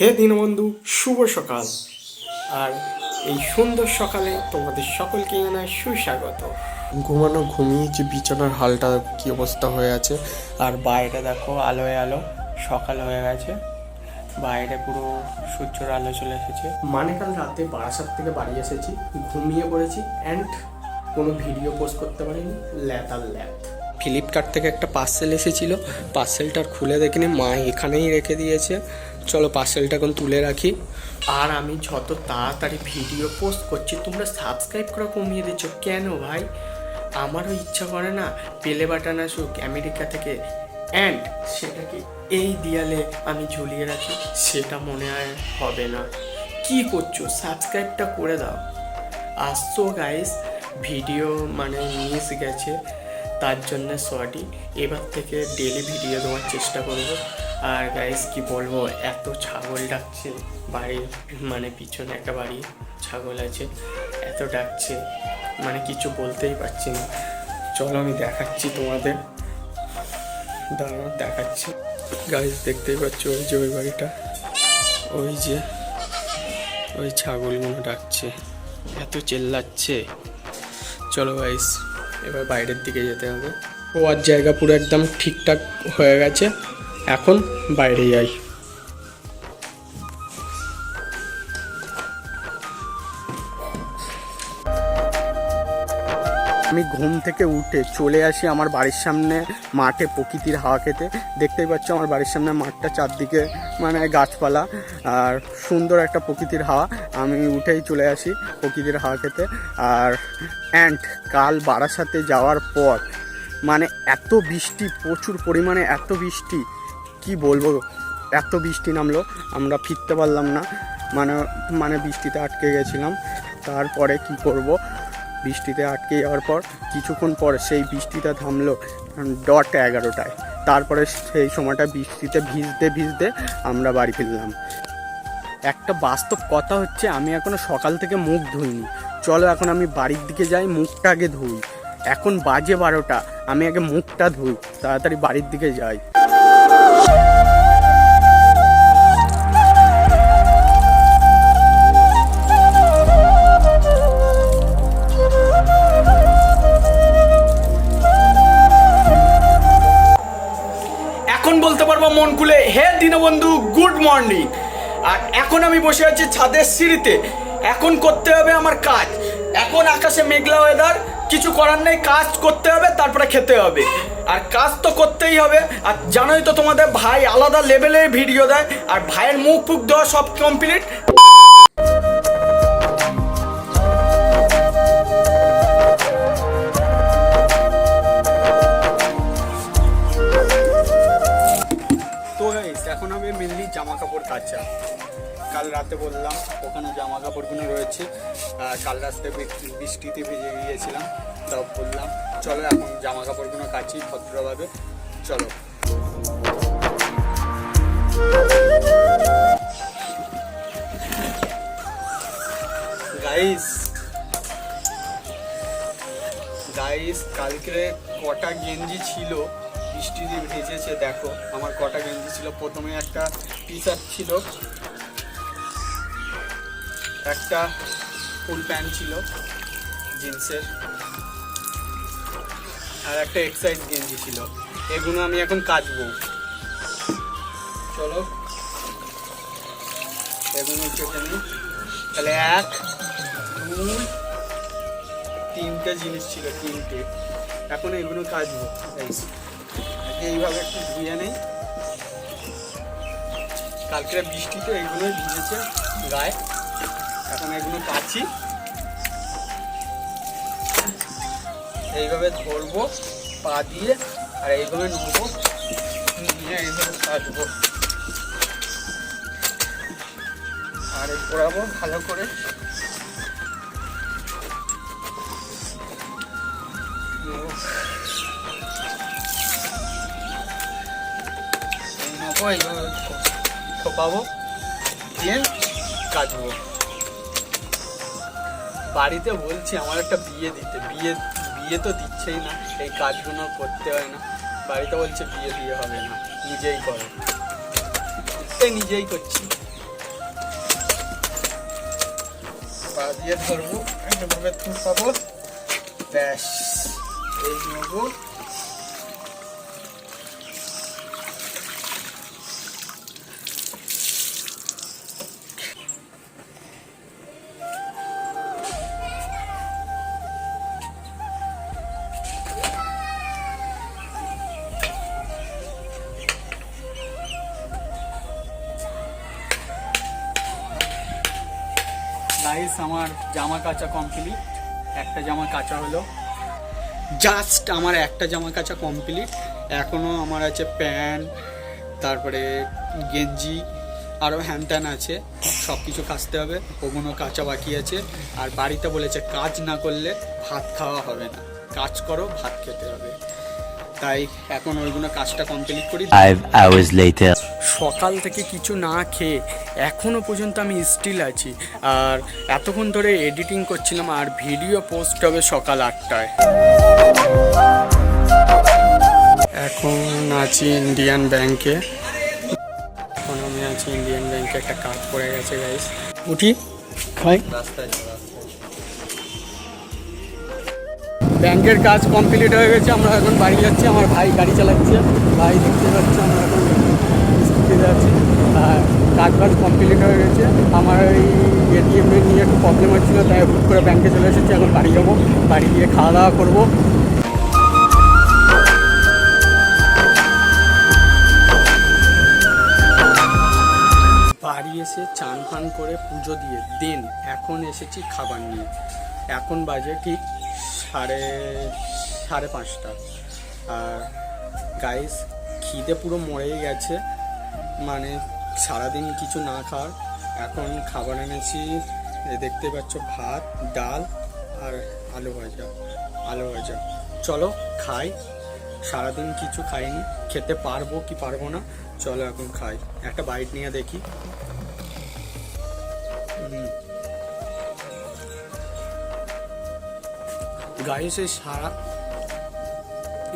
হে দীনবন্ধু শুভ সকাল। আর এই সুন্দর সকালে তোমাদের সকলকে জানাই সুস্বাগত। ঘুমানো ঘুমিয়েছি বিছানার হালটা কি অবস্থা হয়ে আছে। আর বাইরে দেখো আলোয় আলো সকাল হয়ে গেছে। বাইরে পুরো সূর্যের আলো চলে এসেছে। মানে কাল রাতে বারাসাত থেকে বাড়ি এসেছি ঘুমিয়ে পড়েছি অ্যান্ড কোনো ভিডিও পোস্ট করতে পারিনি ল্যাতার ল্যাত ফ্লিপকার্ট থেকে একটা পার্সেল এসেছিল পার্সেলটার খুলে দেখিনি মা এখানেই রেখে দিয়েছে। চলো পার্সেলটা এখন তুলে রাখি। আর আমি যত তাড়াতাড়ি ভিডিও পোস্ট করছি, তোমরা সাবস্ক্রাইব করা কমিয়ে দিচ্ছ কেন ভাই? আমারও ইচ্ছা করে না পেলে বাটন আসুক আমেরিকা থেকে। অ্যান্ড সেটাকে এই দেয়ালে আমি ঝুলিয়ে রাখি, সেটা মনে হয় হবে না। কি করছ? সাবস্ক্রাইবটা করে দাও। আসছো গাইস ভিডিও মানে মিস গেছে, তার জন্য সরি এবার থেকে ডেলি ভিডিও দেওয়ার চেষ্টা করব। আর গাইস কি বলব, এত ছাগল ডাকছে বাড়ির মানে পিছনে একটা বাড়ি, ছাগল আছে, এত ডাকছে মানে কিছু বলতেই পারছি না। চলো আমি দেখাচ্ছি তোমাদের। দাঁড়াও, দেখাচ্ছি। গাইস দেখতেই পাচ্ছ ওই যে ওই বাড়িটা। ওই যে ওই ছাগলগুলো ডাকছে। এত চেল্লাচ্ছে। চলো গাইস এবার বাইরের দিকে যেতে হবে। ওয়ার জায়গা পুরো একদম ঠিকঠাক হয়ে গেছে। এখন বাইরে যাই। আমি ঘুম থেকে উঠে চলে আসি আমার বাড়ির সামনে মাঠে প্রকৃতির হাওয়া খেতে। দেখতেই পাচ্ছ আমার বাড়ির সামনে মাঠটা চারদিকে মানে গাছপালা আর সুন্দর একটা প্রকৃতির হাওয়া। আমি উঠেই চলে আসি প্রকৃতির হাওয়া খেতে। আর অ্যান্ড কাল বারাসাতে যাওয়ার পর মানে এত বৃষ্টি, প্রচুর পরিমাণে এত বৃষ্টি কি বলব? এত বৃষ্টি নামলো, আমরা ফিরতে পারলাম না। মানে মানে বৃষ্টিতে আটকে গেছিলাম। তারপরে কি করব? বৃষ্টিতে আটকে যাওয়ার পর, কিছুক্ষণ পর সেই বৃষ্টিটা থামলো ডট এগারোটায়। তারপরে সেই সময়টা বৃষ্টিতে ভিজতে ভিজতে আমরা বাড়ি ফিরলাম। একটা বাস্তব কথা হচ্ছে, আমি এখনও সকাল থেকে মুখ ধুইনি। চলো এখন আমি বাড়ির দিকে যাই মুখটা আগে ধুই। এখন বাজে বারোটা, আমি আগে মুখটা ধুই, তাড়াতাড়ি বাড়ির দিকে যাই। মন খুলে। হে দীনবন্ধু, গুড মর্নিং। আর এখন আমি বসে আছি ছাদের সিঁড়িতে। এখন করতে হবে আমার কাজ। এখন আকাশে মেঘলা ওয়েদার কিছু করার নেই, কাজ করতে হবে, তারপরে খেতে হবে। আর কাজ তো করতেই হবে। আর জানোই তো তোমাদের ভাই আলাদা লেভেলের ভিডিও দেয়, আর ভাইয়ের মুখ ফুক দেওয়া সব কমপ্লিট কাল বৃষ্টি- বৃষ্টিতে ভিজে গিয়েছিলাম তাও বললাম, চলো এখন জামা কাপড়গুলো কাচি ভদ্রভাবে, চলো। গাইস গাইস কালকে কটা গেঞ্জি ছিল? বৃষ্টি দিয়ে ভেজেছে, দেখো, আমার কটা গেঞ্জি ছিল। প্রথমে একটা টি শার্ট ছিল, একটা ফুল প্যান্ট ছিল, জিন্সের। আর একটা এক্সাইজ গেঞ্জি ছিল। এগুলো আমি এখন কাচবো। চলো। এগুলো কেটে নিই তাহলে এক, দুই, তিনটে জিনিস ছিল, তিনটে। এখন এগুলো guys। এইভাবে একটু ধুয়ে নেই। কালকে বৃষ্টিতে এগুলো ভিজেছে গায়ে এখন এগুলো কাচি। এইভাবে ধরবো, পা দিয়ে, আর এইভাবে নেব। নিয়ে এইভাবে কাচবো। আর এই পড়াবো ভালো করে। এইভাবে খোপাবো দিয়ে কাচবো। বাড়িতে বলছি, আমার একটা বিয়ে দিতে, বিয়ে বিয়ে তো দিচ্ছেই না, এই কাজগুলো করতে হয় না। বাড়িতে বলছে, বিয়ে বিয়ে হবে না, নিজেই করো। সে নিজেই করছি। বিয়ে করব ধরবো এভাবে থু পাবো। ব্যাস, এই নেব। গাইস আমার জামা কাচা কমপ্লিট একটা জামা কাচা হলো। জাস্ট আমার একটা জামা কাচা কমপ্লিট এখনও আমার আছে প্যান্ট, তারপরে গেঞ্জি আরও হ্যান ত্যান আছে। সব কিছু কাচতে হবে। ওগুলো কাঁচা বাকি আছে। আর বাড়িতে বলেছে, কাজ না করলে ভাত খাওয়া হবে না। কাজ করো, ভাত খেতে হবে। তাই এখন ওইগুলো কাজটা কমপ্লিট করি. সকাল থেকে কিছু না খেয়ে এখনও পর্যন্ত আমি স্টিল আছি। আর এতক্ষণ ধরে এডিটিং করছিলাম আর ভিডিও পোস্ট হবে সকাল আটটায়। এখন আছি ইন্ডিয়ান ব্যাংকে এখন আমি আছি ইন্ডিয়ান ব্যাংকে একটা কাজ পড়ে গেছে গাইস উঠি। ব্যাংকের কাজ কমপ্লিট হয়ে গেছে, আমরা এখন বাড়ি যাচ্ছি, আমার ভাই গাড়ি চালাচ্ছে। ভাই দেখতে পাচ্ছি, আমরা এখন স্কুটিতে যাচ্ছি। আর কাজ বাজ কমপ্লিট হয়ে গেছে। আমার ওই এটিএম নিয়ে একটু প্রবলেম হচ্ছিল, তাই হুট করে ব্যাংকে চলে এসেছি। এখন বাড়ি যাব। বাড়ি গিয়ে খাওয়া দাওয়া করব। বাড়ি এসে চান ফান করে পুজো দিয়ে দেন। এখন এসেছি খাবার নিয়ে। এখন বাজে ঠিক সাড়ে সাড়ে পাঁচটা। আর গাইস খিদে পুরো মরেই গেছে। মানে সারাদিন কিছু না খাওয়ার। এখন খাবার এনেছি। দেখতে পাচ্ছ ভাত, ডাল আর আলু ভাজা আলু ভাজা। চলো খাই। সারাদিন কিছু খাইনি। খেতে পারব কি পারব না, চলো এখন খাই। একটা বাইট নিয়ে দেখি। গাড়ি সে সারা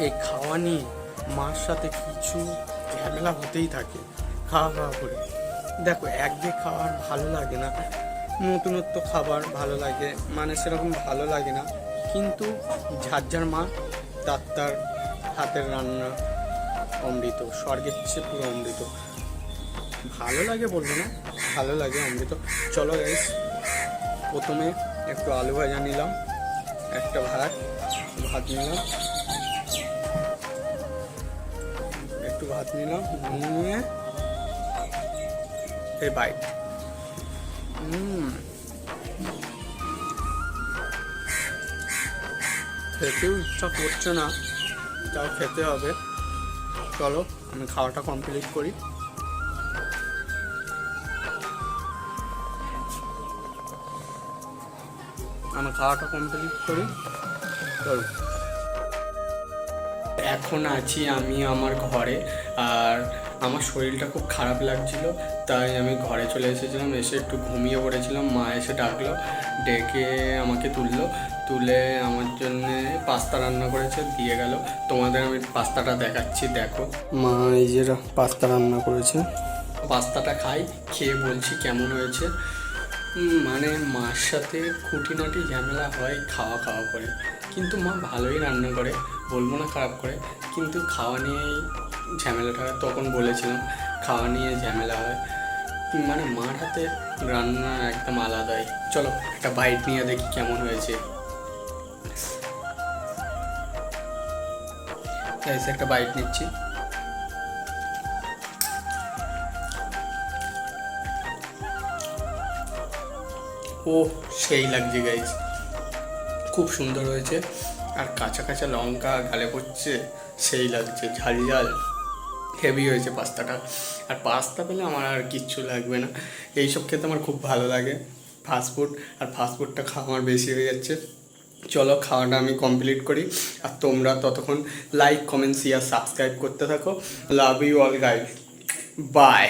এই খাওয়া নিয়ে মার সাথে কিছু ঝামেলা হতেই থাকে, খাওয়া খাওয়া করে। দেখো, একঘেয়ে খাবার ভালো লাগে না। নতুনত্ব খাবার ভালো লাগে মানে সেরকম ভালো লাগে না। কিন্তু ঝার ঝার মা, তার তার হাতের রান্না অমৃত, স্বর্গের চেয়ে পুরো অমৃত। ভালো লাগে বলব না, ভালো লাগে অমৃত। চলো গাইস প্রথমে একটু আলু ভাজা নিলাম, একটা ভাত ভাত নিলাম। একটু ভাত নিলাম নিয়ে এই বাইক হুম। খেতেও ইচ্ছা করছে না তাও খেতে হবে। চলো, আমি খাওয়াটা কমপ্লিট করি। আমি খাওয়াটা কমপ্লিট করি। চলো। এখন আছি আমি আমার ঘরে আর আমার শরীরটা খুব খারাপ লাগছিল তাই আমি ঘরে চলে এসেছিলাম এসে একটু ঘুমিয়ে পড়েছিলাম মা এসে ডাকলো ডেকে আমাকে তুললো তুলে আমার জন্য পাস্তা রান্না করেছে দিয়ে গেল তোমাদের আমি পাস্তাটা দেখাচ্ছি দেখো। মা এই যে পাস্তা রান্না করেছে। পাস্তাটা খাই খেয়ে বলছি কেমন হয়েছে। মানে মার সাথে খুঁটিনাটি ঝামেলা হয় খাওয়া খাওয়া করে। কিন্তু মা ভালোই রান্না করে। বলব না খারাপ করে, কিন্তু খাওয়া নিয়েই ঝামেলাটা হয়। তখন বলেছিলাম, খাওয়া নিয়ে ঝামেলা হয়। মানে মার হাতে রান্না একদম আলাদাই। চলো, একটা বাইট নিয়ে দেখি কেমন হয়েছে। একটা বাইট নিচ্ছি। ও সেই লাগছে গাইজ খুব সুন্দর হয়েছে। আর কাঁচা কাঁচা লঙ্কা, গালে পড়ছে, সেই লাগছে, ঝাল ঝাল হেভি হয়েছে পাস্তাটা। আর পাস্তা পেলে আমার আর কিচ্ছু লাগবে না। এইসব খেতে আমার খুব ভালো লাগে ফাস্টফুড আর ফাস্টফুডটা খাওয়া আমার বেশি হয়ে যাচ্ছে। চলো, খাওয়াটা আমি কমপ্লিট করি। আর তোমরা ততক্ষণ লাইক কমেন্ট শেয়ার সাবস্ক্রাইব করতে থাকো। Love you all guys bye